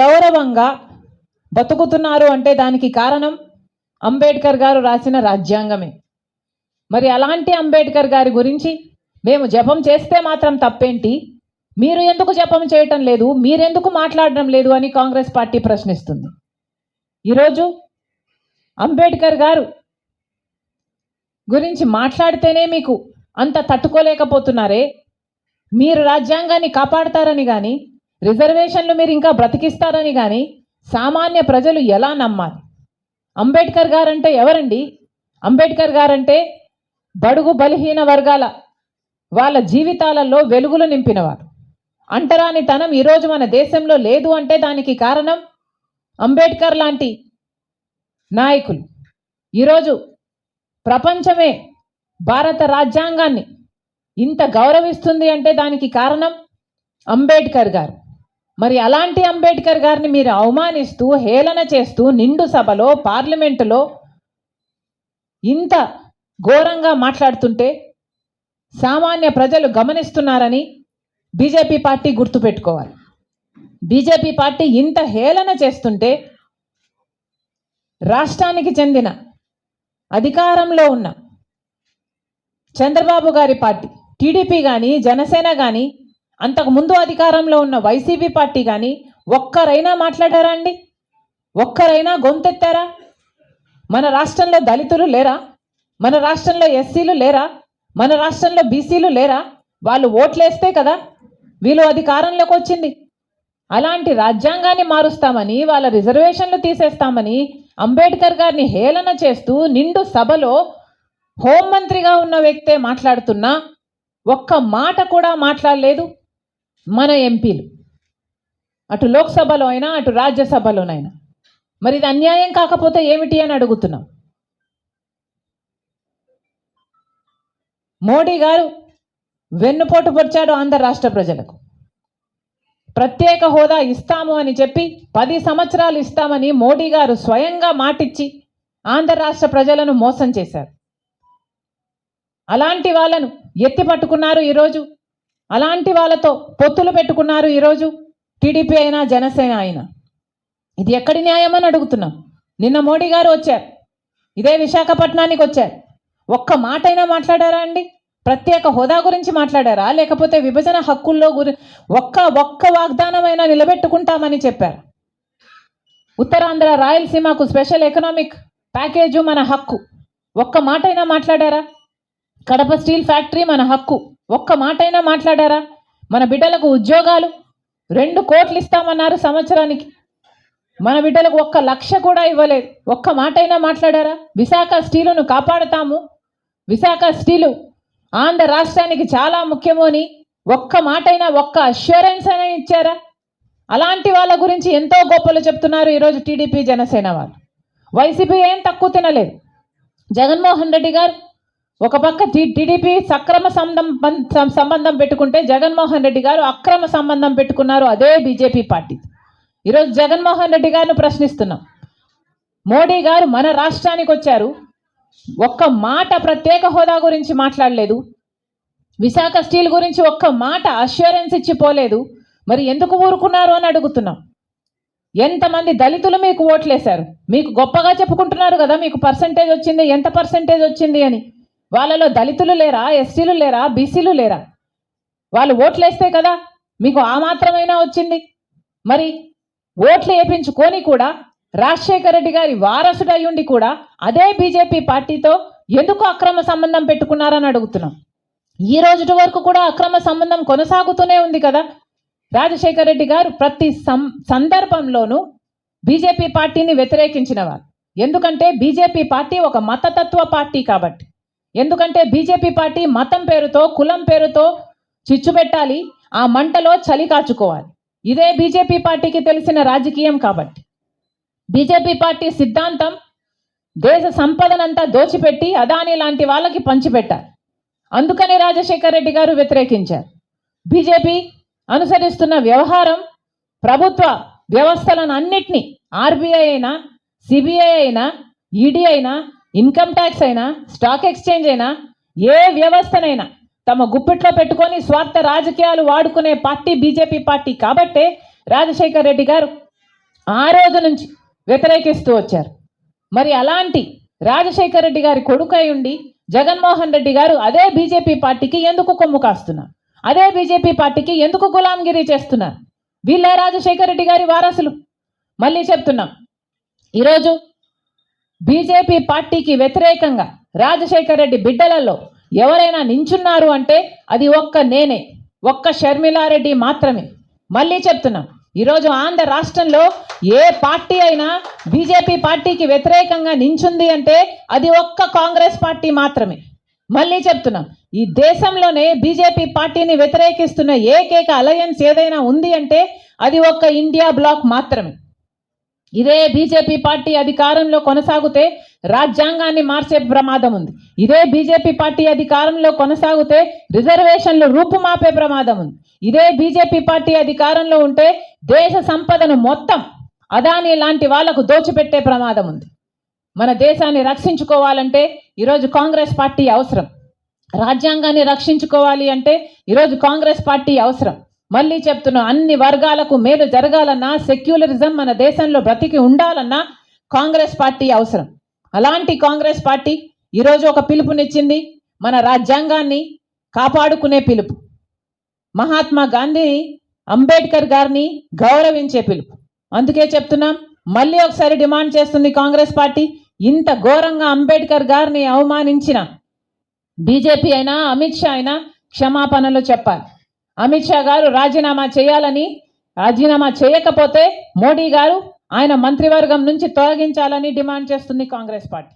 గౌరవంగా బతుకుతున్నారు అంటే దానికి కారణం అంబేద్కర్ గారు రాసిన రాజ్యాంగమే. మరి అలాంటి అంబేద్కర్ గారి గురించి మేము జపం చేస్తే మాత్రం తప్పేంటి? మీరు ఎందుకు జపం చేయటం లేదు? మీరెందుకు మాట్లాడడం లేదు అని కాంగ్రెస్ పార్టీ ప్రశ్నిస్తుంది. ఈరోజు అంబేద్కర్ గారు గురించి మాట్లాడితేనే మీకు అంత తట్టుకోలేకపోతున్నారే. మీరు రాజ్యాంగాన్ని కాపాడతారని కానీ రిజర్వేషన్లు మీరు ఇంకా బ్రతికిస్తారని కానీ సామాన్య ప్రజలు ఎలా నమ్మాలి? అంబేద్కర్ గారంటే ఎవరండి? అంబేద్కర్ గారంటే బడుగు బలహీన వర్గాల వాళ్ళ జీవితాలలో వెలుగులు నింపినవారు. అంటరానితనం ఈరోజు మన దేశంలో లేదు అంటే దానికి కారణం అంబేద్కర్ లాంటి నాయకులు. ఈరోజు ప్రపంచమే భారత రాజ్యాంగాన్ని ఇంత గౌరవిస్తుంది అంటే దానికి కారణం అంబేద్కర్ గారు. మరి అలాంటి అంబేద్కర్ గారిని మీరు అవమానిస్తూ హేళన చేస్తూ నిండు సభలో పార్లమెంటులో ఇంత ఘోరంగా మాట్లాడుతుంటే సామాన్య ప్రజలు గమనిస్తున్నారని బీజేపీ పార్టీ గుర్తుపెట్టుకోవాలి. బీజేపీ పార్టీ ఇంత హేళన చేస్తుంటే రాష్ట్రానికి చెందిన అధికారంలో ఉన్న చంద్రబాబు గారి పార్టీ టీడీపీ కానీ జనసేన కానీ అంతకు ముందు అధికారంలో ఉన్న వైసీపీ పార్టీ కానీ ఒక్కరైనా మాట్లాడారా అండి? ఒక్కరైనా గొంతెత్తారా? మన రాష్ట్రంలో దళితులు లేరా? మన రాష్ట్రంలో ఎస్సీలు లేరా? మన రాష్ట్రంలో బీసీలు లేరా? వాళ్ళు ఓట్లేస్తే కదా వీళ్ళు అధికారంలోకి వచ్చింది. అలాంటి రాజ్యాంగాన్ని మారుస్తామని వాళ్ళ రిజర్వేషన్లు తీసేస్తామని అంబేద్కర్ గారిని హేళన చేస్తూ నిండు సభలో హోంమంత్రిగా ఉన్న వ్యక్తే మాట్లాడుతున్నా ఒక్క మాట కూడా మాట్లాడలేదు. మన ఎంపీలు. అటు లోక్సభలో అయినా అటు రాజ్యసభలోనైనా. మరి ఇది అన్యాయం కాకపోతే ఏమిటి అని అడుగుతున్నాం. మోడీ గారు వెన్నుపోటు పొడిచాడు ఆంధ్ర రాష్ట్ర ప్రజలకు. ప్రత్యేక హోదా ఇస్తాము అని చెప్పి పది సంవత్సరాలు ఇస్తామని మోడీ గారు స్వయంగా మాటిచ్చి ఆంధ్ర రాష్ట్ర ప్రజలను మోసం చేశారు. అలాంటి వాళ్ళను ఎత్తి పట్టుకున్నారు ఈరోజు అలాంటి వాళ్ళతో పొత్తులు పెట్టుకున్నారు ఈరోజు టీడీపీ అయినా జనసేన అయినా. ఇది ఎక్కడి న్యాయం అని అడుగుతున్నాం. నిన్న మోడీ గారు వచ్చారు. ఇదే విశాఖపట్నానికి వచ్చారు. ఒక్క మాట అయినా మాట్లాడారా అండి? ప్రత్యేక హోదా గురించి మాట్లాడారా? లేకపోతే విభజన హక్కుల్లో గురి ఒక్క ఒక్క వాగ్దానమైనా నిలబెట్టుకుంటామని చెప్పారు. ఉత్తరాంధ్ర రాయలసీమకు స్పెషల్ ఎకనామిక్ ప్యాకేజు మన హక్కు. ఒక్క మాటైనా మాట్లాడారా? కడప స్టీల్ ఫ్యాక్టరీ మన హక్కు. ఒక్క మాటైనా మాట్లాడారా? మన బిడ్డలకు ఉద్యోగాలు రెండు కోట్లు ఇస్తామన్నారు సంవత్సరానికి. మన బిడ్డలకు ఒక్క లక్ష కూడా ఇవ్వలేదు. ఒక్క మాటైనా మాట్లాడారా? విశాఖ స్టీలును కాపాడుతాము. విశాఖ స్టీలు ఆంధ్ర రాష్ట్రానికి చాలా ముఖ్యము అని ఒక్క మాటైనా ఒక్క అష్యూరెన్స్ అయినా ఇచ్చారా? అలాంటి వాళ్ళ గురించి ఎంతో గొప్పలు చెప్తున్నారు ఈరోజు టీడీపీ జనసేన వాళ్ళు. వైసీపీ ఏం తక్కువ తినలేదు. జగన్మోహన్ రెడ్డి గారు ఒక పక్క టీడీపీ సక్రమ సంబంధం సంబంధం పెట్టుకుంటే జగన్మోహన్ రెడ్డి గారు అక్రమ సంబంధం పెట్టుకున్నారు అదే బీజేపీ పార్టీ. ఈరోజు జగన్మోహన్ రెడ్డి గారిని ప్రశ్నిస్తున్నాం. మోడీ గారు మన రాష్ట్రానికి వచ్చారు. ఒక్క మాట ప్రత్యేక హోదా గురించి మాట్లాడలేదు. విశాఖ స్టీల్ గురించి ఒక్క మాట అష్యూరెన్స్ ఇచ్చి పోలేదు. మరి ఎందుకు ఊరుకున్నారు అని అడుగుతున్నాం. ఎంతమంది దళితులు మీకు ఓట్లేశారు? మీకు గొప్పగా చెప్పుకుంటున్నారు కదా మీకు పర్సంటేజ్ వచ్చింది ఎంత పర్సంటేజ్ వచ్చింది అని. వాళ్ళలో దళితులు లేరా ఎస్టీలు లేరా బీసీలు లేరా? వాళ్ళు ఓట్లేస్తే కదా మీకు ఆ మాత్రమైనా వచ్చింది. మరి ఓట్లు వేయించుకొని కూడా రాజశేఖర రెడ్డి గారి వారసుడు అయ్యుండి కూడా అదే బీజేపీ పార్టీతో ఎందుకు అక్రమ సంబంధం పెట్టుకున్నారని అడుగుతున్నాం. ఈ రోజుటి వరకు కూడా అక్రమ సంబంధం కొనసాగుతూనే ఉంది కదా. రాజశేఖర రెడ్డి గారు ప్రతి సం సందర్భంలోనూ బీజేపీ పార్టీని వ్యతిరేకించిన వారు. ఎందుకంటే బీజేపీ పార్టీ ఒక మతతత్వ పార్టీ కాబట్టి. ఎందుకంటే బీజేపీ పార్టీ మతం పేరుతో కులం పేరుతో చిచ్చు పెట్టాలి ఆ మంటలో చలి కాచుకోవాలి. ఇదే బీజేపీ పార్టీకి తెలిసిన రాజకీయం కాబట్టి. బీజేపీ పార్టీ సిద్ధాంతం దేశ సంపదనంతా దోచిపెట్టి అదాని లాంటి వాళ్ళకి పంచిపెట్టారు అందుకని రాజశేఖర్ రెడ్డి గారు వ్యతిరేకించారు. బీజేపీ అనుసరిస్తున్న వ్యవహారం ప్రభుత్వ వ్యవస్థలను అన్నిటినీ ఆర్బీఐ అయినా సిబిఐ అయినా ఈడీ అయినా ఇన్కమ్ ట్యాక్స్ అయినా స్టాక్ ఎక్స్చేంజ్ అయినా ఏ వ్యవస్థనైనా తమ గుప్పిట్లో పెట్టుకొని స్వార్థ రాజకీయాలు వాడుకునే పార్టీ బీజేపీ పార్టీ కాబట్టే రాజశేఖర్ రెడ్డి గారు ఆ రోజు నుంచి వ్యతిరేకిస్తూ వచ్చారు. మరి అలాంటి రాజశేఖర్ రెడ్డి గారి కొడుకై ఉండి జగన్మోహన్ రెడ్డి గారు అదే బీజేపీ పార్టీకి ఎందుకు కొమ్ము కాస్తున్నారు? అదే బీజేపీ పార్టీకి ఎందుకు గులాంగిరి చేస్తున్నారు? వీళ్ళే రాజశేఖర రెడ్డి గారి వారసులు. మళ్ళీ చెప్తున్నాం. ఈరోజు బీజేపీ పార్టీకి వ్యతిరేకంగా రాజశేఖర రెడ్డి బిడ్డలలో ఎవరైనా నించున్నారు అంటే అది ఒక్క నేనే ఒక్క షర్మిలారెడ్డి మాత్రమే. మళ్ళీ చెప్తున్నాం ఈరోజు ఆంధ్ర రాష్ట్రంలో ఏ పార్టీ అయినా బీజేపీ పార్టీకి వ్యతిరేకంగా నించుంది అంటే అది ఒక్క కాంగ్రెస్ పార్టీ మాత్రమే. మళ్ళీ చెప్తున్నాం ఈ దేశంలోనే బీజేపీ పార్టీని వ్యతిరేకిస్తున్న ఏకైక అలయన్స్ ఏదైనా ఉంది అంటే అది ఒక్క ఇండియా బ్లాక్ మాత్రమే. ఇదే బీజేపీ పార్టీ అధికారంలో కొనసాగితే రాజ్యాంగాన్ని మార్చే ప్రమాదం ఉంది. ఇదే బీజేపీ పార్టీ అధికారంలో కొనసాగితే రిజర్వేషన్లు రూపుమాపే ప్రమాదం ఉంది. ఇదే బీజేపీ పార్టీ అధికారంలో ఉంటే దేశ సంపదను మొత్తం అదాని లాంటి వాళ్ళకు దోచిపెట్టే ప్రమాదం ఉంది. మన దేశాన్ని రక్షించుకోవాలంటే ఈరోజు కాంగ్రెస్ పార్టీ అవసరం. రాజ్యాంగాన్ని రక్షించుకోవాలి అంటే ఈరోజు కాంగ్రెస్ పార్టీ అవసరం. మళ్ళీ చెప్తున్నా అన్ని వర్గాలకు మేలు జరగాలన్నా సెక్యులరిజం మన దేశంలో బ్రతికి ఉండాలన్నా కాంగ్రెస్ పార్టీ అవసరం. అలాంటి కాంగ్రెస్ పార్టీ ఈరోజు ఒక పిలుపునిచ్చింది మన రాజ్యాంగాన్ని కాపాడుకునే పిలుపు. మహాత్మా గాంధీ అంబేద్కర్ గారిని గౌరవించే పిలుపు. అందుకే చెప్తున్నాం మళ్ళీ ఒకసారి డిమాండ్ చేస్తుంది కాంగ్రెస్ పార్టీ ఇంత ఘోరంగా అంబేద్కర్ గారిని అవమానించిన బీజేపీ అయినా అమిత్ షా అయినా క్షమాపణలు చెప్పాలి. అమిత్ షా గారు రాజీనామా చేయాలని రాజీనామా చేయకపోతే మోడీ గారు ఆయన మంత్రివర్గం నుంచి తొలగించాలని డిమాండ్ చేస్తుంది కాంగ్రెస్ పార్టీ.